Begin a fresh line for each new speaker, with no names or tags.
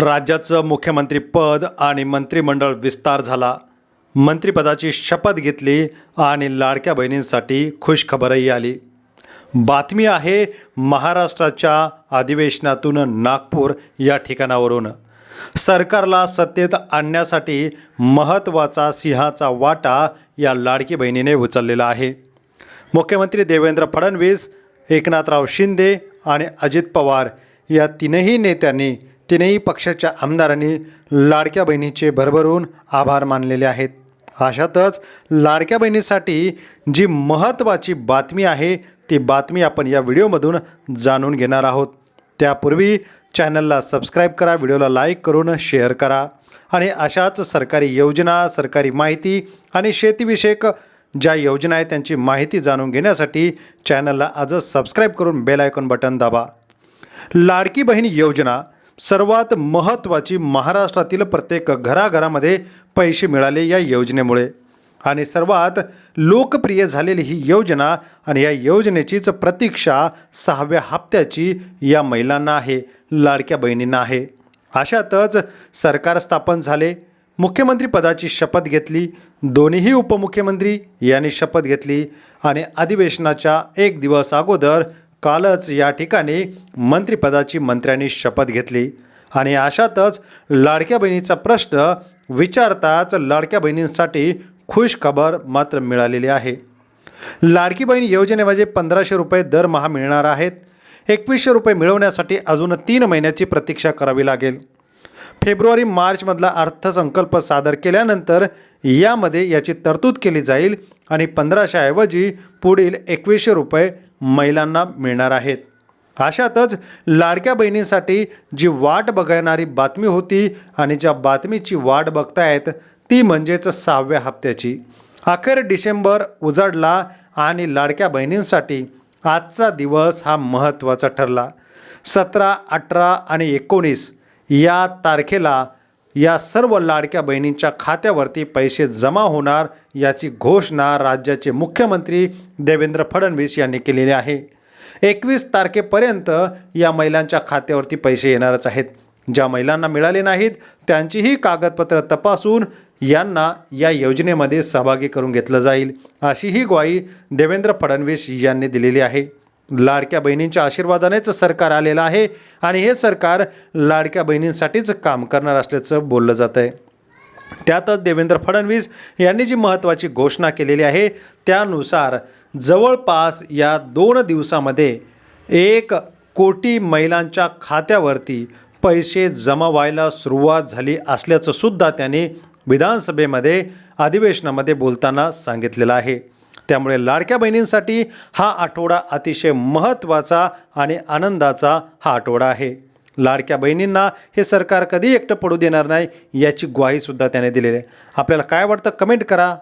राज्याचं मुख्यमंत्रीपद आणि मंत्रिमंडळ विस्तार झाला. मंत्रिपदाची शपथ घेतली आणि लाडक्या बहिणींसाठी खुशखबरही आली. बातमी आहे महाराष्ट्राच्या अधिवेशनातून नागपूर या ठिकाणावरून. सरकारला सत्तेत आणण्यासाठी महत्त्वाचा सिंहाचा वाटा या लाडकी बहिणीने उचललेला आहे. मुख्यमंत्री देवेंद्र फडणवीस एकनाथराव शिंदे आणि अजित पवार या तीनही नेत्यांनी तिनेही पक्षाच्या आमदारांनी लाडक्या बहिणीचे भरभरून आभार मानलेले आहेत. अशातच लाडक्या बहिणीसाठी जी महत्त्वाची बातमी आहे ती बातमी आपण या व्हिडिओमधून जाणून घेणार आहोत. त्यापूर्वी चॅनलला सबस्क्राईब करा व्हिडिओला लाईक करून शेअर करा आणि अशाच सरकारी योजना सरकारी माहिती आणि शेतीविषयक ज्या योजना आहेत त्यांची माहिती जाणून घेण्यासाठी चॅनलला आजच सबस्क्राईब करून बेल आयकॉन बटन दाबा. लाडकी बहीण योजना सर्वात महत्त्वाची महाराष्ट्रातील प्रत्येक घराघरामध्ये पैसे मिळाले या योजनेमुळे. आणि सर्वात लोकप्रिय झालेली ही योजना आणि या योजनेचीच प्रतीक्षा सहाव्या हप्त्याची या महिलांना आहे लाडक्या बहिणींना आहे. अशातच सरकार स्थापन झाले मुख्यमंत्रीपदाची शपथ घेतली दोन्हीही उपमुख्यमंत्री यांनी शपथ घेतली आणि अधिवेशनाच्या एक दिवस अगोदर कालच या ठिकाणी मंत्रिपदाची मंत्र्यांनी शपथ घेतली. आणि अशातच लाडक्या बहिणीचा प्रश्न विचारताच लाडक्या बहिणींसाठी खुश खबर मात्र मिळालेली आहे. लाडकी बहीण योजनेमध्ये पंधराशे रुपये दरमहा मिळणार आहेत. एकवीसशे रुपये मिळवण्यासाठी अजून तीन महिन्याची प्रतीक्षा करावी लागेल. फेब्रुवारी मार्चमधला अर्थसंकल्प सादर केल्यानंतर यामध्ये याची तरतूद केली जाईल आणि पंधराशेऐवजी पुढील एकवीसशे रुपये महिलांना मिळणार आहेत. अशातच लाडक्या बहिणींसाठी जी वाट बघणारी बातमी होती आणि ज्या बातमीची वाट बघतायत ती म्हणजेच सहाव्या हप्त्याची. अखेर डिसेंबर उजाडला आणि लाडक्या बहिणींसाठी आजचा दिवस हा महत्त्वाचा ठरला. सतरा अठरा आणि एकोणीस या तारखेला या सर्व लाडक्या बहिणींच्या खात्यावरती पैसे जमा होणार याची घोषणा राज्याचे मुख्यमंत्री देवेंद्र फडणवीस यांनी केलेली आहे. एकवीस तारखेपर्यंत या महिलांच्या खात्यावरती पैसे येणारच आहेत. ज्या महिलांना मिळाले नाहीत त्यांचीही कागदपत्र तपासून यांना या योजनेमध्ये सहभागी करून घेतलं जाईल अशी ही ग्वाही देवेंद्र फडणवीस यांनी दिलेली आहे. लाडक्या बहिणींच्या आशीर्वादानेच सरकार आलेलं आहे आणि हे सरकार लाडक्या बहिणींसाठीच काम करणार असल्याचं बोललं जातं आहे. त्यातच देवेंद्र फडणवीस यांनी जी महत्त्वाची घोषणा केलेली आहे त्यानुसार जवळपास या दोन दिवसामध्ये एक कोटी महिलांच्या खात्यावरती पैसे जमा व्हायला सुरुवात झाली असल्याचं सुद्धा त्यांनी विधानसभेमध्ये अधिवेशनामध्ये बोलताना सांगितलेलं आहे. त्यामुळे लाडक्या बहिणींसाठी हा आठवडा अतिशय महत्त्वाचा आणि आनंदाचा हा आठवडा आहे. लाडक्या बहिणींना हे सरकार कधी एकटं पडू देणार नाही याची ग्वाहीसुद्धा त्याने दिलेली आहे. आपल्याला काय वाटतं कमेंट करा.